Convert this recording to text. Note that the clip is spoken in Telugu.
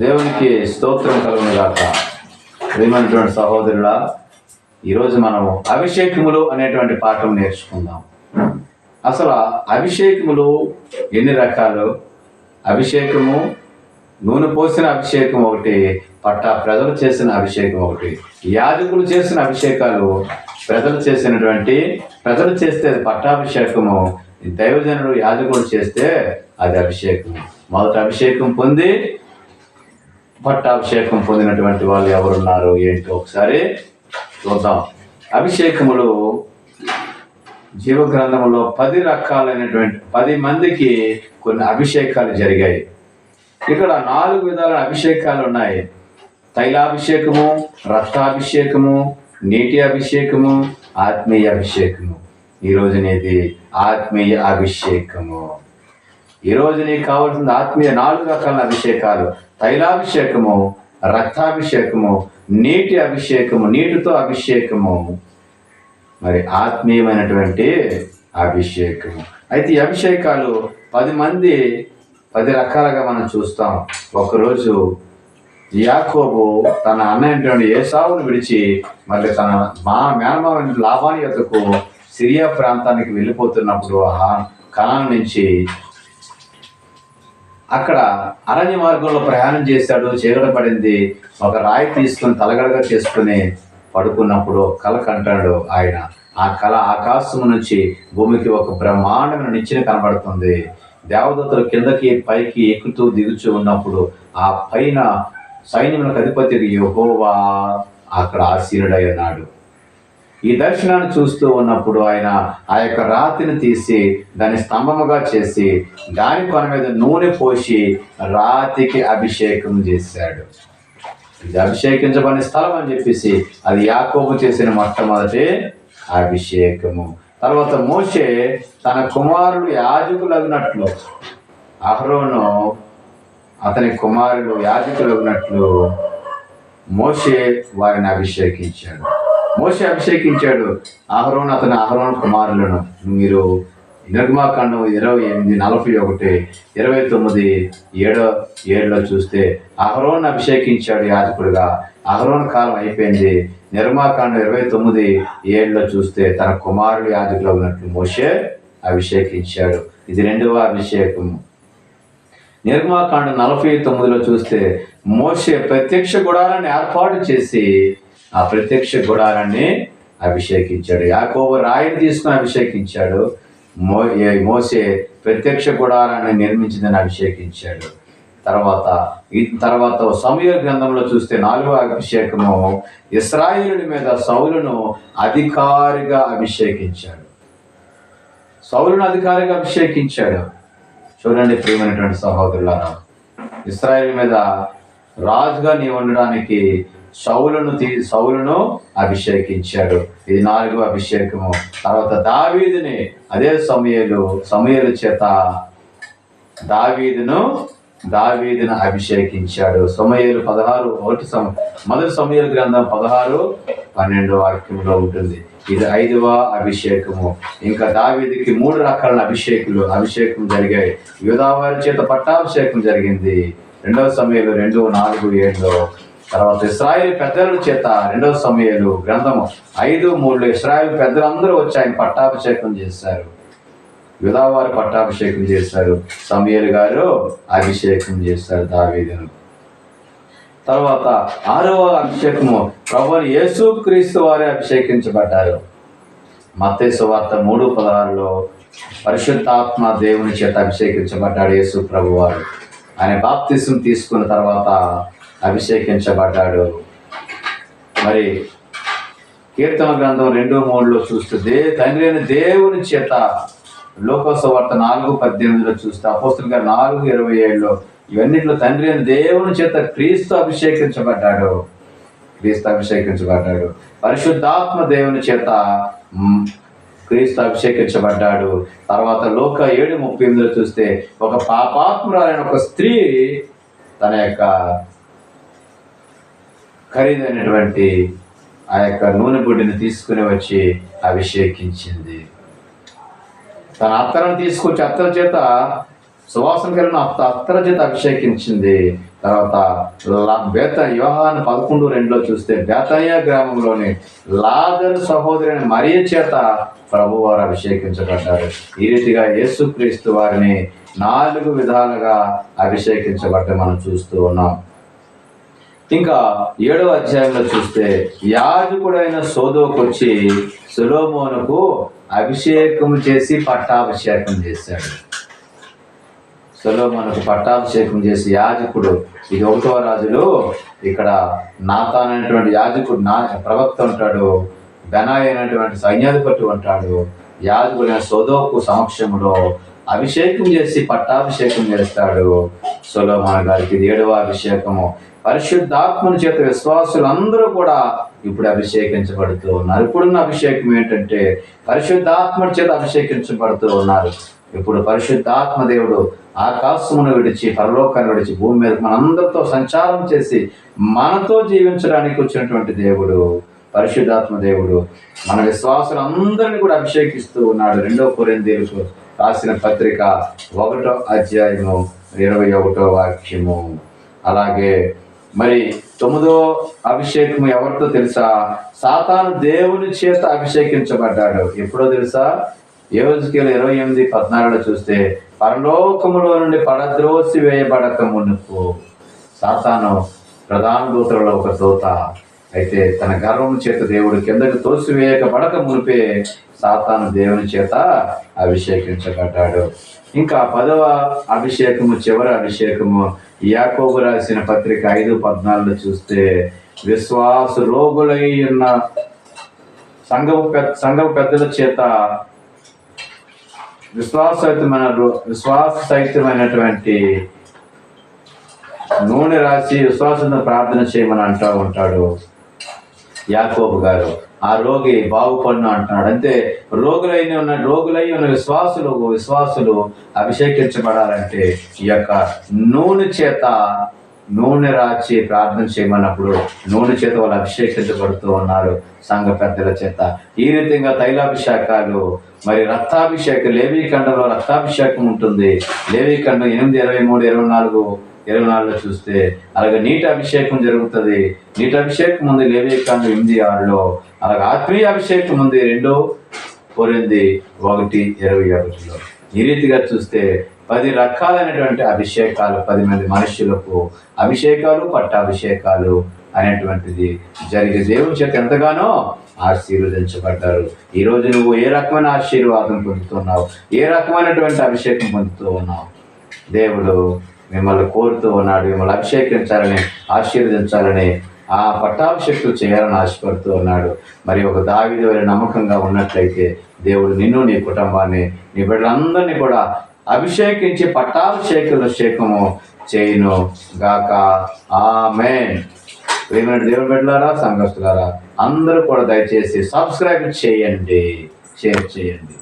దేవునికి స్తోత్రం కలుగునుగాక. గాక సహోదరుడా సహోదరుల ఈరోజు మనము అభిషేకములు అనేటువంటి పాఠం నేర్చుకుందాం. అసలు అభిషేకములు ఎన్ని రకాలు? అభిషేకము నూనె పోసిన అభిషేకం ఒకటి పట్ట ప్రజలు చేసిన అభిషేకం ఒకటి యాజకులు చేసిన అభిషేకాలు ప్రజలు చేసినటువంటి ప్రజలు చేస్తే అది పట్టాభిషేకము దైవజనుడు యాజకుడు చేస్తే అది అభిషేకం మొదట అభిషేకం పొంది పట్టాభిషేకం పొందినటువంటి వాళ్ళు ఎవరున్నారు ఏంటో ఒకసారి చూద్దాం. అభిషేకములు జీవ గ్రంథంలో పది రకాలైనటువంటి పది మందికి కొన్ని అభిషేకాలు జరిగాయి. ఇక్కడ నాలుగు విధాల అభిషేకాలు ఉన్నాయి. తైలాభిషేకము రక్తాభిషేకము నీటి అభిషేకము ఆత్మీయ అభిషేకము. ఈ రోజు నీది ఆత్మీయ అభిషేకము. ఈ రోజు నీకు కావాల్సింది ఆత్మీయ నాలుగు రకాల అభిషేకాలు. తైలాభిషేకము రక్తాభిషేకము నీటి అభిషేకము నీటితో అభిషేకము. మరి ఆత్మీయమైనటువంటి అభిషేకము. అయితే ఈ అభిషేకాలు పది మంది పది రకాలుగా మనం చూస్తాం. ఒకరోజు యాకోబు తన అన్నైనటువంటి ఏసావును విడిచి మళ్ళీ తన మా మేనమావ లాభాని యొక్కకు సిరియా ప్రాంతానికి వెళ్ళిపోతున్నప్పుడు ఆ కణాల నుంచి అక్కడ అరణ్య మార్గంలో ప్రయాణం చేశాడు చీకట పడింది. ఒక రాయి తీసుకుని తలగడగా చేసుకుని పడుకున్నప్పుడు కల కంటాడు ఆయన. ఆ కళ ఆకాశం నుంచి భూమికి ఒక బ్రహ్మాండమైన నిచ్చిన కనబడుతుంది. దేవదత్తులు కిందకి పైకి ఎక్కుతూ దిగుచూ ఉన్నప్పుడు ఆ పైన సైన్యములకు అధిపతి యహోవా అక్కడ ఆశీనుడై ఉన్నాడు. ఈ దర్శనాన్ని చూస్తూ ఉన్నప్పుడు ఆయన ఆ యొక్క రాతిని తీసి దాన్ని స్తంభముగా చేసి దాని కొన మీద నూనె పోసి రాతికి అభిషేకం చేశాడు. ఇది అభిషేకించబడిన స్థలం అని చెప్పేసి అది యాకోబు చేసిన మొట్టమొదటి అభిషేకము. తర్వాత మోషే తన కుమారుడు యాజకులగినట్లు అహరోను అతని కుమారుడు యాజకులగినట్లు మోషే వారిని అభిషేకించాడు. మోషే అభిషేకించాడు. అహరోన్ అతని అహరోన్ కుమారులను. మీరు నిర్మాకాండం ఇరవై ఎనిమిది నలభై ఒకటి ఇరవై తొమ్మిది ఏడో ఏడులో చూస్తే అహరోన్ అభిషేకించాడు యాజకుడిగా. అహరోన్ కాలం అయిపోయింది. నిర్మాకాండం ఇరవై తొమ్మిది ఏడులో చూస్తే తన కుమారుడు యాజకులు ఉన్నట్లు మోషే అభిషేకించాడు. ఇది రెండవ అభిషేకము నిర్మాకాండం నలభై తొమ్మిదిలో చూస్తే మోషే ప్రత్యక్ష గుడాలను ఏర్పాటు చేసి ఆ ప్రత్యక్ష గుడారాన్ని అభిషేకించాడు. యాకోబు రాయిని తీసుకుని అభిషేకించాడు. మో మోసే ప్రత్యక్ష గుడారాన్ని నిర్మించిందని అభిషేకించాడు. తర్వాత ఈ తర్వాత సమయ గ్రంథంలో చూస్తే నాలుగో అభిషేకము ఇస్రాయిలుడి మీద సౌలును అధికారిగా అభిషేకించాడు. సౌలును అధికారిగా అభిషేకించాడు. చూడండి ప్రియమైనటువంటి సహోదరులారా ఇస్రాయిల్ మీద రాజుగా నీ ఉండడానికి సౌలును తీ సౌలును అభిషేకించాడు. ఇది నాలుగో అభిషేకము. తర్వాత దావీదుని అదే సమయలు సమయల చేత దావీదును దావీదును అభిషేకించాడు. సమయలు పదహారు ఒకటి సమ మొదటి సమయల గ్రంథం పదహారు పన్నెండు వాక్యంలో ఉంటుంది. ఇది ఐదవ అభిషేకము. ఇంకా దావీదికి మూడు రకాల అభిషేకులు అభిషేకం జరిగాయి. యూదావారి చేత పట్టాభిషేకం జరిగింది. రెండవ సమయంలో రెండు నాలుగు ఏడులో తర్వాత ఇస్రాయిల్ పెద్దల చేత రెండవ సమయాలు గ్రంథము ఐదు మూడు ఇస్రాయిల్ పెద్దలందరూ వచ్చి ఆయన పట్టాభిషేకం చేశారు. యుధావారు పట్టాభిషేకం చేశారు. సమయలు గారు అభిషేకం చేశారు దావీదును. తర్వాత ఆరవ అభిషేకము ప్రభుని యేసు క్రీస్తు వారే అభిషేకించబడ్డారు. మత్స్సు వార్త మూడు పదహారులో పరిశుద్ధాత్మ దేవుని చేత అభిషేకించబడ్డాడు యేసు ప్రభు వారు ఆయన బాప్తిసం తీసుకున్న తర్వాత అభిషేకించబడ్డాడు. మరి కీర్తన గ్రంథం రెండు మూడులో చూస్తే తండ్రి అయిన దేవుని చేత లోకోత్సవార్త నాలుగు పద్దెనిమిదిలో చూస్తే అపోస్తులుగా నాలుగు ఇరవై ఏడులో ఇవన్నిట్లో తండ్రి అయిన దేవుని చేత క్రీస్తు అభిషేకించబడ్డాడు. క్రీస్తు అభిషేకించబడ్డాడు. పరిశుద్ధాత్మ దేవుని చేత క్రీస్తు అభిషేకించబడ్డాడు. తర్వాత లోక ఏడు ముప్పై ఎనిమిదిలో చూస్తే ఒక పాపాత్మురాలైన ఒక స్త్రీ తన యొక్క ఖరీదైనటువంటి ఆ యొక్క నూనె బుడ్డిని తీసుకుని వచ్చి అభిషేకించింది. తన అత్తరం తీసుకొచ్చి అత్తర చేత సువాసన కలిగిన అత్త అత్తర చేత అభిషేకించింది. తర్వాత లా- బేత వివాహాన్ని పదకొండు రెండులో చూస్తే బేతయ్య గ్రామంలోని లాజరు సహోదరుని మరియ చేత ప్రభు వారు అభిషేకించబడ్డారు. ఈ రీతిగా యేసుక్రీస్తు వారిని నాలుగు విధాలుగా అభిషేకించబడ్డ మనం చూస్తూ ఉన్నాం. ఇంకా ఏడవ అధ్యాయంలో చూస్తే యాజకుడైన సోదోకు వచ్చి సులోమోనుకు అభిషేకం చేసి పట్టాభిషేకం చేశాడు. సులోమోనుకు పట్టాభిషేకం చేసి యాజకుడు ఇది ఒకటో రాజులు ఇక్కడ నాతాన్ అనేటువంటి యాజకుడు నా ప్రవక్త ఉంటాడు బెనాయ్ అనేటువంటి సైన్యాధిపతి ఉంటాడు యాజకుడైన సోదోకు సమక్షంలో అభిషేకం చేసి పట్టాభిషేకం చేస్తాడు. సొలోమాన్ గారికి ఇది ఏడవ అభిషేకము. పరిశుద్ధాత్మని చేత విశ్వాసులందరూ కూడా ఇప్పుడు అభిషేకించబడుతూ ఉన్నారు. ఇప్పుడున్న అభిషేకం ఏంటంటే పరిశుద్ధాత్మని చేత అభిషేకించబడుతూ ఉన్నారు. ఇప్పుడు పరిశుద్ధాత్మ దేవుడు ఆకాశమును విడిచి పరలోకాన్ని విడిచి భూమి మీద మనందరితో సంచారం చేసి మనతో జీవించడానికి వచ్చినటువంటి దేవుడు పరిశుద్ధాత్మ దేవుడు. మన విశ్వాసులందరినీ కూడా అభిషేకిస్తూ ఉన్నాడు. రెండో కొరిందీలకు రాసిన పత్రిక ఒకటో అధ్యాయము ఇరవై ఒకటో వాక్యము. అలాగే మరి తొమ్మిదో అభిషేకం ఎవరితో తెలుసా? సాతాను దేవుని చేత అభిషేకించబడ్డాడు. ఎప్పుడో తెలుసా? యోజుకేలు ఇరవై ఎనిమిది పద్నాలుగులో చూస్తే పరలోకములో నుండి పడద్రోసి వేయబడక మునుపు సాతాను ప్రధాన దూతలలో ఒక దూత అయితే తన గర్వం చేత దేవుడు కిందకు తోసివేయకబడక మునిపే సాతాను దేవుని చేత అభిషేకించబడ్డాడు. ఇంకా పదవ అభిషేకము చివరి అభిషేకము యాకోబు రాసిన పత్రిక ఐదు పద్నాలుగులో చూస్తే విశ్వాస రోగులై ఉన్న సంఘపు పెద్ద పెద్దల చేత విశ్వాసయుతమైన రో- విశ్వాస సహితమైనటువంటి నూనె రాసి విశ్వాసంతో ప్రార్థన చేయమని అంటూ ఉంటాడు. యాకోబు గారు ఆ రోగి బాగుపడిన అంటున్నాడు. అంటే రోగులైన ఉన్న రోగులై ఉన్న విశ్వాసులు విశ్వాసులు అభిషేకించబడాలంటే ఈ యొక్క నూనె చేత నూనె రాచి ప్రార్థన చేయమన్నప్పుడు నూనె చేత వాళ్ళు అభిషేకించబడుతూ ఉన్నారు సంఘ పెద్దల చేత. ఈ రీతిగా తైలాభిషేకాలు మరి రక్తాభిషేకం లేవీ ఖండంలో రక్తాభిషేకం ఉంటుంది. లేవీ ఖండం ఎనిమిది ఇరవై మూడు ఇరవై నాలుగు ఇరవై నాలుగులో చూస్తే అలాగే నీటి అభిషేకం జరుగుతుంది. నీటి అభిషేకం ఉంది లేవేకాండ ఎనిమిది ఆరులో అలాగే ఆత్మీయ అభిషేకం ఉంది రెండో పొరింది ఒకటి ఇరవై ఒకటిలో. ఈ రీతిగా చూస్తే పది రకాలైనటువంటి అభిషేకాలు పది మంది మనుషులకు అభిషేకాలు పట్టాభిషేకాలు అనేటువంటిది జరిగే దేవుని చేత ఎంతగానో ఆశీర్వదించబడ్డారు. ఈ రోజు నువ్వు ఏ రకమైన ఆశీర్వాదం పొందుతున్నావు? ఏ రకమైనటువంటి అభిషేకం పొందుతూ ఉన్నావు? దేవుడు మిమ్మల్ని కోరుతూ ఉన్నాడు మిమ్మల్ని అభిషేకించాలని ఆశీర్వదించాలని ఆ పట్టాభిషేకులు చేయాలని ఆశపడుతూ ఉన్నాడు. మరి ఒక దావిది వారి నమ్మకంగా ఉన్నట్లయితే దేవుడు నిన్ను నీ కుటుంబాన్ని నీ బిడ్డలందరినీ కూడా అభిషేకించి పట్టాభిషేకుల అభిషేకము చేయును గాక. ఆమె ప్రేమైన దేవుని బిడ్డలారా సంఘస్తులారా అందరూ కూడా దయచేసి సబ్స్క్రైబ్ చేయండి షేర్ చేయండి.